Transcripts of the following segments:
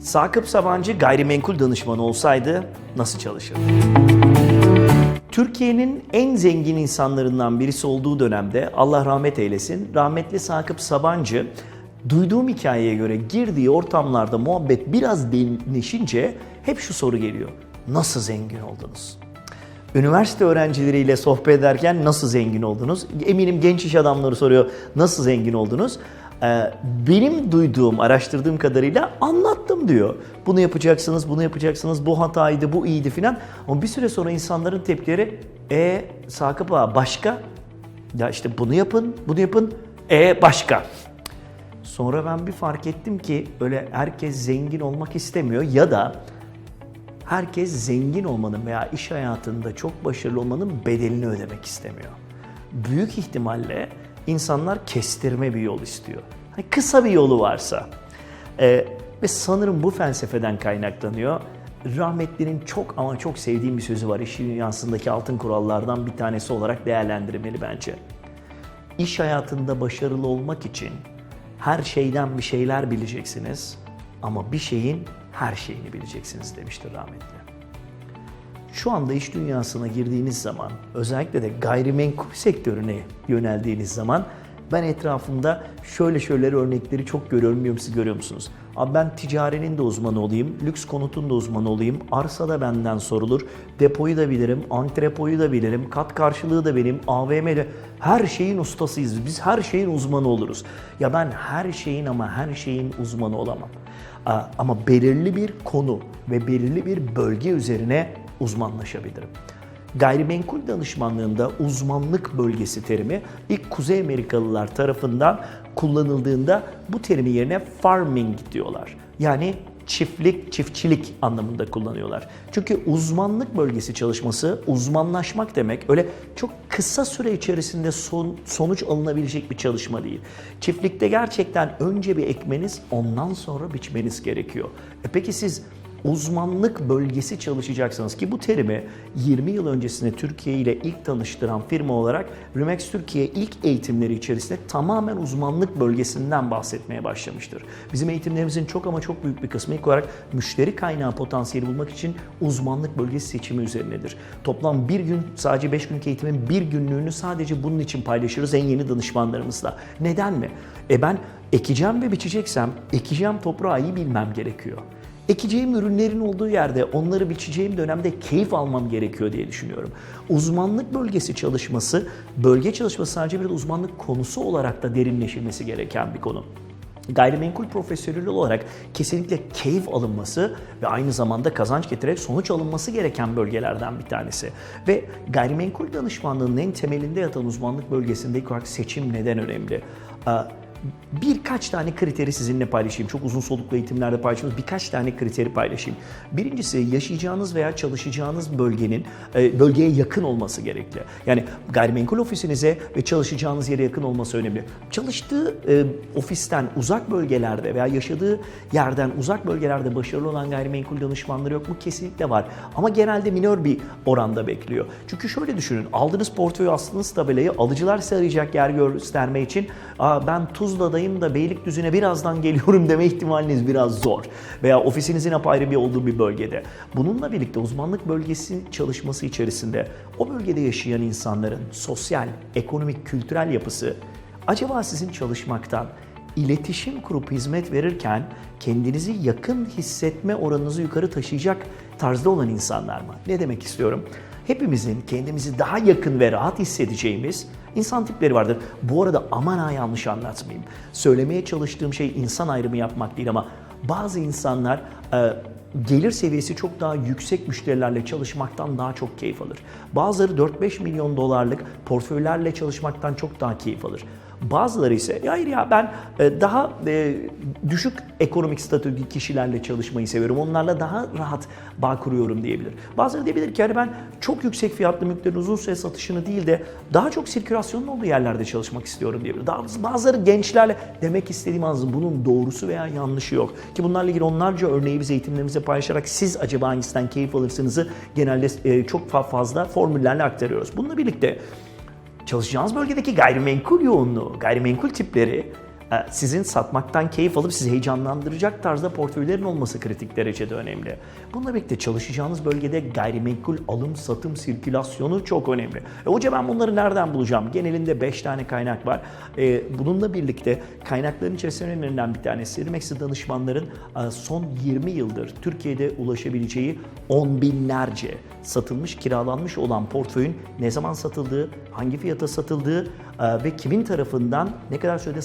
Sakıp Sabancı gayrimenkul danışmanı olsaydı nasıl çalışırdı? Türkiye'nin en zengin insanlarından birisi olduğu dönemde Allah rahmet eylesin rahmetli Sakıp Sabancı duyduğum hikayeye göre girdiği ortamlarda muhabbet biraz derinleşince hep şu soru geliyor. Nasıl zengin oldunuz? Üniversite öğrencileriyle sohbet ederken nasıl zengin oldunuz? Eminim genç iş adamları soruyor nasıl zengin oldunuz? Ee, benim duyduğum, araştırdığım kadarıyla anlattım diyor. Bunu yapacaksınız, bunu yapacaksınız, bu hataydı, bu iyiydi filan. Ama bir süre sonra insanların tepkileri, e Sakıp ağa başka? Ya işte bunu yapın, bunu yapın, e başka. Sonra ben bir fark ettim ki öyle herkes zengin olmak istemiyor ya da herkes zengin olmanın veya iş hayatında çok başarılı olmanın bedelini ödemek istemiyor. Büyük ihtimalle insanlar kestirme bir yol istiyor. Hani kısa bir yolu varsa. Ee, ve sanırım bu felsefeden kaynaklanıyor. Rahmetli'nin çok ama çok sevdiğim bir sözü var. İş dünyasındaki altın kurallardan bir tanesi olarak değerlendirmeli bence. İş hayatında başarılı olmak için her şeyden bir şeyler bileceksiniz ama bir şeyin her şeyini bileceksiniz demiştir rahmetli. Şu anda iş dünyasına girdiğiniz zaman, özellikle de gayrimenkul sektörüne yöneldiğiniz zaman ben etrafımda şöyle şöyle örnekleri çok görüyorum. Bilmiyorum siz görüyor musunuz? Abi ben ticarenin de uzmanı olayım, lüks konutun da uzmanı olayım, arsa da benden sorulur, depoyu da bilirim, antrepoyu da bilirim, kat karşılığı da benim, AVM'de her şeyin ustasıyız. Biz her şeyin uzmanı oluruz. Ya ben her şeyin ama her şeyin uzmanı olamam. Ama belirli bir konu ve belirli bir bölge üzerine uzmanlaşabilirim. Gayrimenkul danışmanlığında uzmanlık bölgesi terimi ilk Kuzey Amerikalılar tarafından kullanıldığında bu terimi yerine farming diyorlar. Yani çiftlik, çiftçilik anlamında kullanıyorlar. Çünkü uzmanlık bölgesi çalışması, uzmanlaşmak demek öyle çok kısa süre içerisinde son, sonuç alınabilecek bir çalışma değil. Çiftlikte gerçekten önce bir ekmeniz, ondan sonra biçmeniz gerekiyor. E peki siz uzmanlık bölgesi çalışacaksınız ki bu terimi 20 yıl öncesinde Türkiye ile ilk tanıştıran firma olarak Remax Türkiye ilk eğitimleri içerisinde tamamen uzmanlık bölgesinden bahsetmeye başlamıştır. Bizim eğitimlerimizin çok ama çok büyük bir kısmı ilk olarak müşteri kaynağı potansiyeli bulmak için uzmanlık bölgesi seçimi üzerinedir. Toplam bir gün sadece 5 günlük eğitimin bir günlüğünü sadece bunun için paylaşırız en yeni danışmanlarımızla. Neden mi? E ben ekeceğim ve biçeceksem ekeceğim toprağı iyi bilmem gerekiyor ekeceğim ürünlerin olduğu yerde onları biçeceğim dönemde keyif almam gerekiyor diye düşünüyorum. Uzmanlık bölgesi çalışması, bölge çalışması sadece bir uzmanlık konusu olarak da derinleşilmesi gereken bir konu. Gayrimenkul profesyoneli olarak kesinlikle keyif alınması ve aynı zamanda kazanç getirerek sonuç alınması gereken bölgelerden bir tanesi. Ve gayrimenkul danışmanlığının en temelinde yatan uzmanlık bölgesinde ilk olarak seçim neden önemli? Birkaç tane kriteri sizinle paylaşayım. Çok uzun soluklu eğitimlerde paylaştığımız birkaç tane kriteri paylaşayım. Birincisi yaşayacağınız veya çalışacağınız bölgenin e, bölgeye yakın olması gerekli. Yani gayrimenkul ofisinize ve çalışacağınız yere yakın olması önemli. Çalıştığı e, ofisten uzak bölgelerde veya yaşadığı yerden uzak bölgelerde başarılı olan gayrimenkul danışmanları yok mu? Kesinlikle var. Ama genelde minör bir oranda bekliyor. Çünkü şöyle düşünün. Aldığınız portföy astığınız tabelayı alıcılar size arayacak yer gösterme için Aa, ben Tuzla'dayım da Beylikdüzü'ne birazdan geliyorum deme ihtimaliniz biraz zor. Veya ofisinizin apayrı bir olduğu bir bölgede. Bununla birlikte uzmanlık bölgesi çalışması içerisinde o bölgede yaşayan insanların sosyal, ekonomik, kültürel yapısı acaba sizin çalışmaktan iletişim kurup hizmet verirken kendinizi yakın hissetme oranınızı yukarı taşıyacak tarzda olan insanlar mı? Ne demek istiyorum? Hepimizin kendimizi daha yakın ve rahat hissedeceğimiz insan tipleri vardır. Bu arada aman ha yanlış anlatmayayım. Söylemeye çalıştığım şey insan ayrımı yapmak değil ama bazı insanlar e, gelir seviyesi çok daha yüksek müşterilerle çalışmaktan daha çok keyif alır. Bazıları 4-5 milyon dolarlık portföylerle çalışmaktan çok daha keyif alır. Bazıları ise hayır ya ben e, daha e, düşük ekonomik statüdeki kişilerle çalışmayı seviyorum. Onlarla daha rahat bağ kuruyorum diyebilir. Bazıları diyebilir ki yani ben çok yüksek fiyatlı mülklerin uzun süre satışını değil de daha çok sirkülasyonun olduğu yerlerde çalışmak istiyorum diyebilir. Daha, bazıları gençlerle demek istediğim az bunun doğrusu veya yanlışı yok. Ki bunlarla ilgili onlarca örneği biz eğitimlerimize paylaşarak siz acaba hangisinden keyif alırsınızı genelde e, çok fazla formüllerle aktarıyoruz. Bununla birlikte çalışacağınız bölgedeki gayrimenkul yoğunluğu, gayrimenkul tipleri sizin satmaktan keyif alıp sizi heyecanlandıracak tarzda portföylerin olması kritik derecede önemli. Bununla birlikte çalışacağınız bölgede gayrimenkul alım, satım, sirkülasyonu çok önemli. E, hoca ben bunları nereden bulacağım? Genelinde 5 tane kaynak var. E, bununla birlikte kaynakların içerisinde önemlilerinden bir tanesi Rimex'i danışmanların e, son 20 yıldır Türkiye'de ulaşabileceği on binlerce satılmış, kiralanmış olan portföyün ne zaman satıldığı, hangi fiyata satıldığı e, ve kimin tarafından ne kadar sürede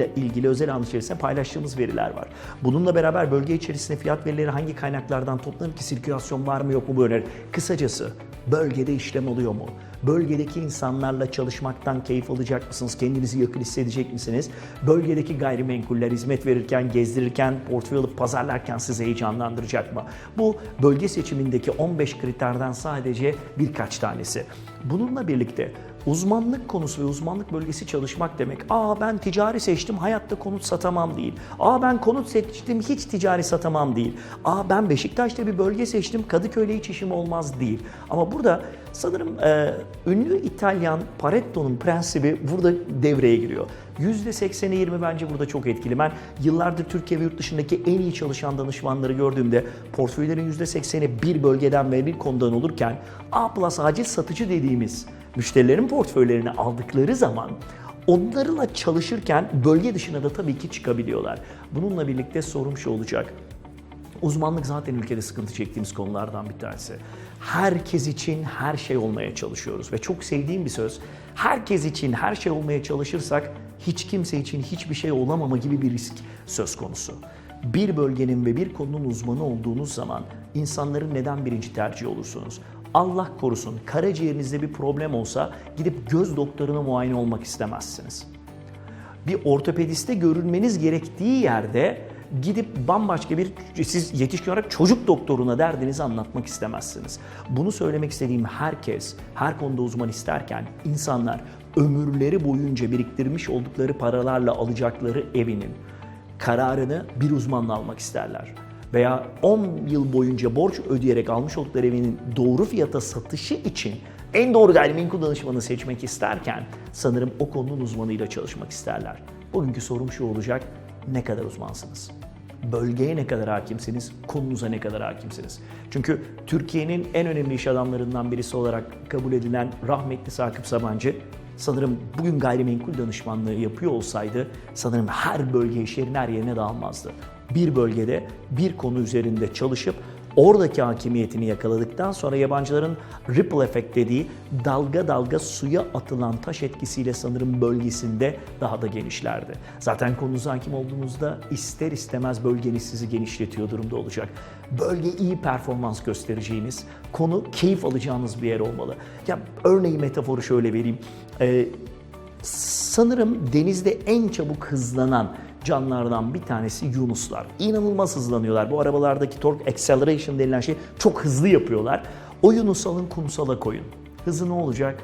satıldığıyla ilgili özel an içerisinde paylaştığımız veriler var. Bununla beraber bölge içerisinde fiyat verileri hangi kaynaklardan toplanır ki sirkülasyon var mı yok mu bu öneri. Kısacası bölgede işlem oluyor mu? Bölgedeki insanlarla çalışmaktan keyif alacak mısınız? Kendinizi yakın hissedecek misiniz? Bölgedeki gayrimenkuller hizmet verirken, gezdirirken, portföy alıp pazarlarken sizi heyecanlandıracak mı? Bu bölge seçimindeki 15 kriterden sadece birkaç tanesi. Bununla birlikte uzmanlık konusu ve uzmanlık bölgesi çalışmak demek. Aa ben ticari seçtim hayatta konut satamam değil. Aa ben konut seçtim hiç ticari satamam değil. Aa ben Beşiktaş'ta bir bölge seçtim Kadıköy'le hiç işim olmaz değil. Ama burada sanırım e, ünlü İtalyan Paretto'nun prensibi burada devreye giriyor. %80'e 20 bence burada çok etkili. Ben yıllardır Türkiye ve yurt dışındaki en iyi çalışan danışmanları gördüğümde portföylerin %80'i bir bölgeden ve bir konudan olurken A plus acil satıcı dediğimiz müşterilerin portföylerini aldıkları zaman onlarla çalışırken bölge dışına da tabii ki çıkabiliyorlar. Bununla birlikte sorum şu olacak. Uzmanlık zaten ülkede sıkıntı çektiğimiz konulardan bir tanesi. Herkes için her şey olmaya çalışıyoruz ve çok sevdiğim bir söz. Herkes için her şey olmaya çalışırsak hiç kimse için hiçbir şey olamama gibi bir risk söz konusu. Bir bölgenin ve bir konunun uzmanı olduğunuz zaman insanların neden birinci tercih olursunuz? Allah korusun karaciğerinizde bir problem olsa gidip göz doktoruna muayene olmak istemezsiniz bir ortopediste görülmeniz gerektiği yerde gidip bambaşka bir siz yetişkin olarak çocuk doktoruna derdinizi anlatmak istemezsiniz. Bunu söylemek istediğim herkes her konuda uzman isterken insanlar ömürleri boyunca biriktirmiş oldukları paralarla alacakları evinin kararını bir uzmanla almak isterler. Veya 10 yıl boyunca borç ödeyerek almış oldukları evinin doğru fiyata satışı için en doğru gayrimenkul danışmanı seçmek isterken sanırım o konunun uzmanıyla çalışmak isterler. Bugünkü sorum şu olacak. Ne kadar uzmansınız? Bölgeye ne kadar hakimsiniz? Konunuza ne kadar hakimsiniz? Çünkü Türkiye'nin en önemli iş adamlarından birisi olarak kabul edilen rahmetli Sakıp Sabancı sanırım bugün gayrimenkul danışmanlığı yapıyor olsaydı sanırım her bölge işlerin her yerine dağılmazdı. Bir bölgede bir konu üzerinde çalışıp oradaki hakimiyetini yakaladıktan sonra yabancıların ripple effect dediği dalga dalga suya atılan taş etkisiyle sanırım bölgesinde daha da genişlerdi. Zaten konunuza hakim olduğunuzda ister istemez bölgeniz sizi genişletiyor durumda olacak. Bölge iyi performans göstereceğiniz, konu keyif alacağınız bir yer olmalı. Ya örneği metaforu şöyle vereyim. Ee, sanırım denizde en çabuk hızlanan canlılardan bir tanesi yunuslar. İnanılmaz hızlanıyorlar. Bu arabalardaki torque acceleration denilen şey çok hızlı yapıyorlar. O yunusu alın kumsala koyun. Hızı ne olacak?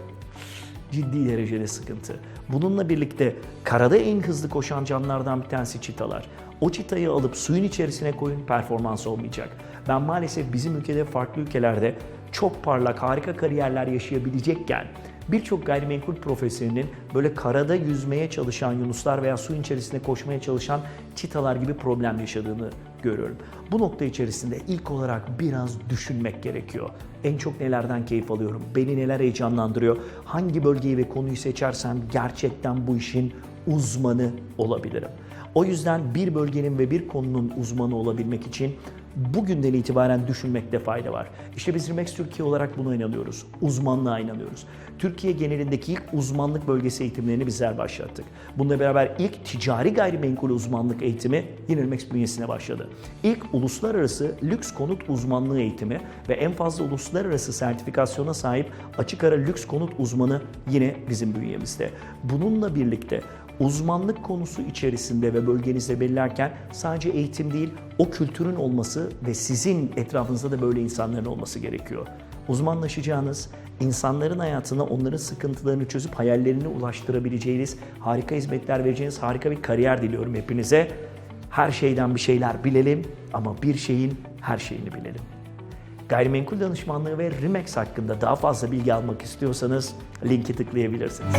Ciddi derecede sıkıntı. Bununla birlikte karada en hızlı koşan canlılardan bir tanesi çitalar. O çitayı alıp suyun içerisine koyun performans olmayacak. Ben maalesef bizim ülkede farklı ülkelerde çok parlak harika kariyerler yaşayabilecekken birçok gayrimenkul profesyonelinin böyle karada yüzmeye çalışan yunuslar veya suyun içerisinde koşmaya çalışan çitalar gibi problem yaşadığını görüyorum. Bu nokta içerisinde ilk olarak biraz düşünmek gerekiyor. En çok nelerden keyif alıyorum? Beni neler heyecanlandırıyor? Hangi bölgeyi ve konuyu seçersem gerçekten bu işin uzmanı olabilirim. O yüzden bir bölgenin ve bir konunun uzmanı olabilmek için bugünden itibaren düşünmekte fayda var. İşte biz Rimex Türkiye olarak buna inanıyoruz. Uzmanlığa inanıyoruz. Türkiye genelindeki ilk uzmanlık bölgesi eğitimlerini bizler başlattık. Bununla beraber ilk ticari gayrimenkul uzmanlık eğitimi yine Rimex bünyesine başladı. İlk uluslararası lüks konut uzmanlığı eğitimi ve en fazla uluslararası sertifikasyona sahip açık ara lüks konut uzmanı yine bizim bünyemizde. Bununla birlikte uzmanlık konusu içerisinde ve bölgenizde belirlerken sadece eğitim değil, o kültürün olması ve sizin etrafınızda da böyle insanların olması gerekiyor. Uzmanlaşacağınız, insanların hayatına onların sıkıntılarını çözüp hayallerine ulaştırabileceğiniz, harika hizmetler vereceğiniz harika bir kariyer diliyorum hepinize. Her şeyden bir şeyler bilelim ama bir şeyin her şeyini bilelim. Gayrimenkul danışmanlığı ve Rimex hakkında daha fazla bilgi almak istiyorsanız linki tıklayabilirsiniz.